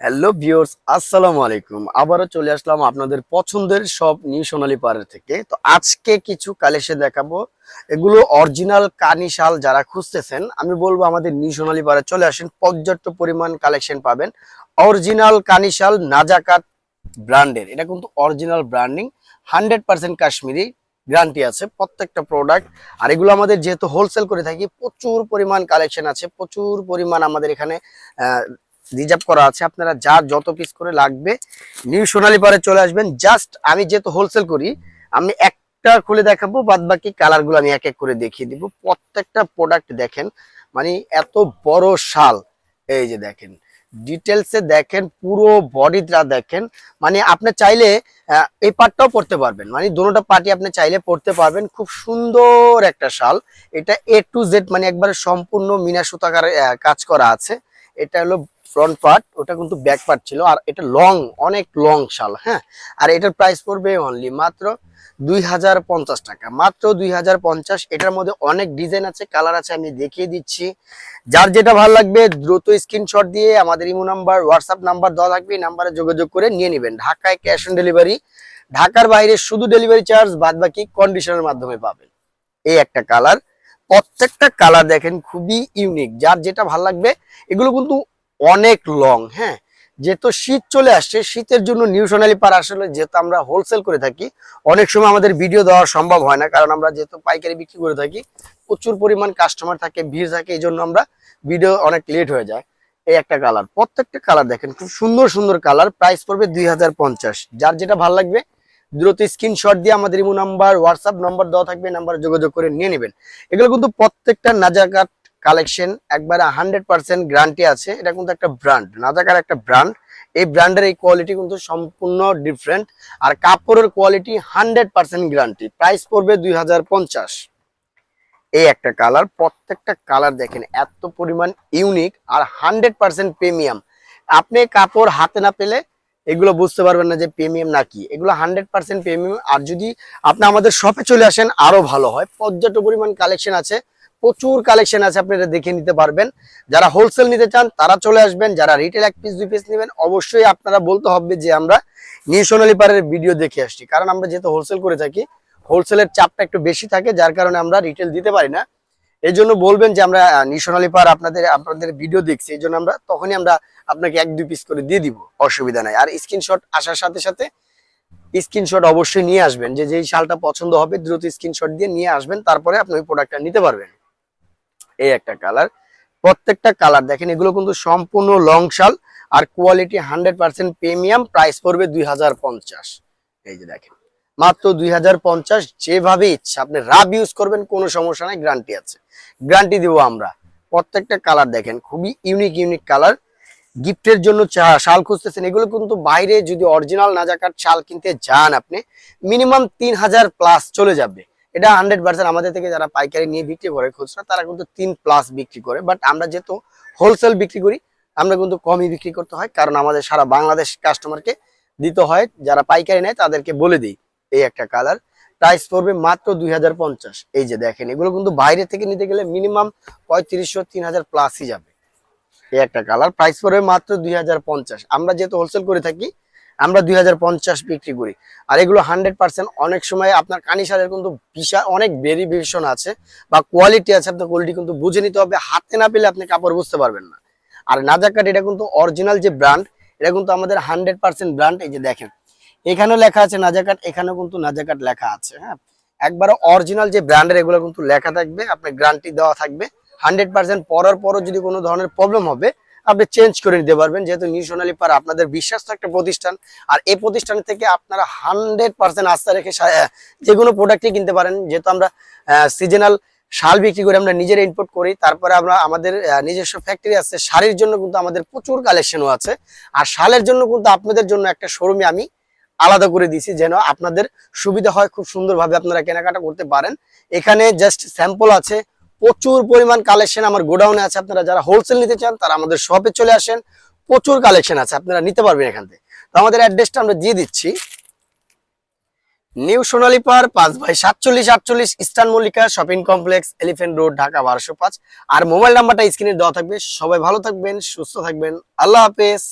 Hello viewers আসসালামু আলাইকুম। আবারও চলে আসলাম আপনাদের পছন্দের সব নিউ সোনালি পাড়ের থেকে। তো আজকে কিছু কালেকশন দেখাবো। এগুলো অরিজিনাল কানি শাল যারা খুঁজতেছেন, আমি বলব আমাদের নিউ সোনালি পাড়ে চলে আসেন, পর্যাপ্ত পরিমাণ কালেকশন পাবেন। অরিজিনাল কানি শাল নাজাকাত ব্র্যান্ডের। এটা কিন্তু original branding, hundred percent Kashmiri guarantee আছে প্রত্যেকটা প্রোডাক্ট। আর এগুলো আমাদের যেহেতু হোলসেল করে থাকি, প্রচুর পরিমাণ কালেকশন আছে, প্রচুর পরিমাণ আমাদের এখানে রিজার্ভ করা আছে। আপনারা যা যত পিস করে লাগবে, নিউ সোনালী পারে চলে আসবেন। জাস্ট আমি যেহেতু হোলসেল করি, আমি একটা খুলে দেখাবো বাদ বাকি কালারগুলো আমি এক এক করে দেখিয়ে দিব। প্রত্যেকটা প্রোডাক্ট দেখেন মানে এত বড় শাল। এই যে দেখেন ডিটেলসে দেখেন, পুরো বডিটা দেখেন। মানে আপনি চাইলে এই পার্টটাও পড়তে পারবেন। মানে দুটোটা পার্টি আপনি চাইলে পড়তে পারবেন। খুব সুন্দর একটা শাল। এটা এ টু জেড মানে একবারে সম্পূর্ণ মিনা সুতাকার কাজ করা আছে। এটা হলো ফ্রন্ট পার্ট ওটা কিন্তু ব্যাক পার্ট ছিল, আর এটা লং অনেক লং শাল হ্যাঁ? আর এটার প্রাইস পড়বে অনলি মাত্র দুই হাজার পঞ্চাশ টাকা। মাত্র দুই হাজার পঞ্চাশ, এটার মধ্যে অনেক ডিজাইন আছে কালার আছে, আমি দেখিয়ে দিচ্ছি। যার যেটা ভালো লাগবে, দ্রুত স্ক্রিনশট দিয়ে আমাদের ইমো নাম্বার হোয়াটসঅ্যাপ নাম্বার দেওয়া থাকবে, এই নাম্বারে যোগাযোগ করে নিয়ে নেবেন। ঢাকায় ক্যাশ অন ডেলিভারি ঢাকার বাইরে শুধু ডেলিভারি চার্জ বাদ বাকি কন্ডিশনের মাধ্যমে পাবেন। এই একটা কালার প্রত্যেকটা কালার দেখেন, খুবই ইউনিক যার যেটা ভালো লাগবে, এগুলো কিন্তু অনেক লং হ্যাঁ? যেহেতু শীত চলে আসছে, শীতের জন্য নিউ সোনালী পার আসলে যেহেতু আমরা হোলসেল করে থাকি, অনেক সময় আমাদের ভিডিও দেওয়া সম্ভব হয় না, কারণ আমরা যেহেতু পাইকারি বিক্রি করে থাকি, প্রচুর পরিমাণ কাস্টমার থাকে, ভিড় থাকে, এই জন্য আমরা ভিডিও অনেক লেট হয়ে যায়। এই একটা কালার প্রত্যেকটা কালার দেখেন, খুব সুন্দর সুন্দর কালার প্রাইস পড়বে দুই হাজার পঞ্চাশ। যার যেটা ভালো লাগবে, দ্রুত স্ক্রিনশট দিয়ে আমাদের ইমো নাম্বার হোয়াটসঅ্যাপ নাম্বার দেওয়া থাকবে নাম্বারে যোগাযোগ করে নিয়ে নেবেন। এগুলো কিন্তু প্রত্যেকটা নাজাকাত কালেকশন একবারে হান্ড্রেড পার্সেন্ট গ্যারান্টি আছে। এটা কিন্তু একটা ব্র্যান্ড নাজাকার একটা ব্র্যান্ড। এই ব্র্যান্ডের এই কোয়ালিটি কিন্তু সম্পূর্ণ ডিফারেন্ট আর কাপড়ের quality hundred percent guarantee. Price পড়বে দুই হাজার পঞ্চাশ। এই একটা কালার, প্রত্যেকটা কালার দেখেন, এত পরিমাণ ইউনিক আর হান্ড্রেড পার্সেন্ট প্রিমিয়াম। আপনি কাপড় হাতে না পেলে এগুলো বুঝতে পারবেন না যে প্রিমিয়াম না কি। এগুলো হান্ড্রেড পার্সেন্ট প্রিমিয়াম। আর যদি আপনি আমাদের শপে চলে আসেন, আরও ভালো হয়। পর্যাপ্ত পরিমাণ কালেকশন আছে। প্রচুর কালেকশন আছে আপনারা দেখে নিতে পারবেন। যারা হোলসেল নিতে চান তারা চলে আসবেন। যারা রিটেল এক পিস দুই পিস নেবেন অবশ্যই আপনারা বলতে হবে যে আমরা নিউ সোনালী পারের ভিডিও দেখে আসছি। কারণ আমরা যেহেতু হোলসেল করে থাকি হোলসেলের চাপটা একটু বেশি থাকে যার কারণে আমরা রিটেল দিতে পারি না। এই জন্য বলবেন যে আমরা আহ, পার আপনাদের আপনাদের ভিডিও দেখছি এই জন্য আমরা তখনই আমরা আপনাকে এক দুই পিস করে দিয়ে দিব অসুবিধা নাই। আর স্ক্রিনশট আসার সাথে সাথে স্ক্রিনশট অবশ্যই নিয়ে আসবেন। যে যেই শালটা পছন্দ হবে দ্রুত স্ক্রিনশট দিয়ে নিয়ে আসবেন তারপরে আপনি ওই প্রোডাক্টটা নিতে পারবেন। এই একটা কালার। প্রত্যেকটা কালার দেখেন, এগুলো কিন্তু সম্পূর্ণ লং শাল আর quality hundred percent premium price পড়বে দুই হাজার পঞ্চাশ। এই যে দেখেন, মাত্র দুই হাজার পঞ্চাশ, যেভাবে ইচ্ছা আপনি রাব ইউজ করবেন, কোনো সমস্যা নাই গ্যারান্টি আছে। গ্যারান্টি দেবো আমরা। প্রত্যেকটা কালার দেখেন, খুবই ইউনিক ইউনিক কালার। গিফটের জন্য শাল খুঁজতেছেন, এগুলো কিন্তু বাইরে যদি অরিজিনাল নাজাকার শাল কিনতে যান আপনি মিনিমাম তিন হাজার প্লাস চলে যাবে। এটা হান্ড্রেড পার্সেন্ট আমাদের থেকে যারা পাইকারি নিয়ে বিক্রি করে খুচরা, তারা কিন্তু তিন প্লাস বিক্রি করে। বাট আমরা যেহেতু হোলসেল বিক্রি করি, আমরা কিন্তু কমই বিক্রি করতে হয়, কারণ আমাদের সারা বাংলাদেশ কাস্টমারকে দিতে হয়, যারা পাইকারি নেয় তাদেরকে বলে দিই এই একটা কালার প্রাইস পড়বে মাত্র দুই হাজার পঞ্চাশ। এই যে দেখেন, এগুলো কিন্তু বাইরে থেকে নিতে গেলে মিনিমাম পঁয়ত্রিশশো, তিন হাজার প্লাসই যাবে। এই একটা কালার প্রাইস পড়বে মাত্র দুই হাজার পঞ্চাশ। আমরা যেহেতু হোলসেল করে থাকি আমরা দুই হাজার পঞ্চাশ বিক্রি করি। আর এগুলো হান্ড্রেড পার্সেন্ট অনেক সময় আপনার কানিসারের কিন্তু বিশাল অনেক ভেরিয়েশন আছে বা কোয়ালিটি আছে, আপনার কোয়ালিটি কিন্তু বুঝে নিতে হবে, হাতে না পেলে আপনি কাপড় বুঝতে পারবেন না। আর নাজাকাট এটা কিন্তু অরিজিনাল যে ব্র্যান্ড, এটা কিন্তু আমাদের হান্ড্রেড পার্সেন্ট ব্র্যান্ড, এই যে দেখেন। এখানেও লেখা আছে নাজাকাট, এখানেও কিন্তু নাজাকাট লেখা আছে হ্যাঁ। একবারে অরিজিনাল যে ব্র্যান্ডের এগুলো কিন্তু লেখা থাকবে, আপনার গ্যারান্টি দেওয়া থাকবে। হান্ড্রেড পার্সেন্ট পরার পরও যদি কোনো ধরনের প্রবলেম হবে আপনি চেঞ্জ করে নিতে পারবেন। যেহেতু নিউ সোনালী পার আপনাদের বিশ্বাস্ত একটা প্রতিষ্ঠান, আর এই প্রতিষ্ঠান থেকে আপনারা হান্ড্রেড পার্সেন্ট আস্থা রেখে যে কোনো প্রোডাক্টই কিনতে পারেন। যেহেতু আমরা সিজনাল শাল বিক্রি করে আমরা নিজের ইম্পোর্ট করি, তারপরে আমরা আমাদের নিজস্ব ফ্যাক্টরি আছে। শাড়ির জন্য কিন্তু আমাদের প্রচুর কালেকশনও আছে। আর শালের জন্য কিন্তু আপনাদের জন্য একটা শোরুমে আমি আলাদা করে দিয়েছি, যেন আপনাদের সুবিধা হয়, খুব সুন্দরভাবে আপনারা কেনাকাটা করতে পারেন। এখানে জাস্ট স্যাম্পল আছে প্রচুর পরিমাণ কালেকশন আমার গোডাউনে আছে। আপনারা যারা হোলসেল নিতে চান, তারা আমাদের শপে চলে আসেন। প্রচুর কালেকশন আছে, আপনারা নিতে পারবেন এখান থেকে। তো আমাদের অ্যাড্রেসটা আমরা দিয়ে দিচ্ছি। নিউ সোনালী পার পাঁচ বাই সাতচল্লিশ, আটচল্লিশ eastern Mallika shopping complex elephant road, Dhaka বারোশো পাঁচ। আর মোবাইল নাম্বারটা স্ক্রিনে দেওয়া থাকবে। সবাই ভালো থাকবেন, সুস্থ থাকবেন। আল্লাহ হাফেজ।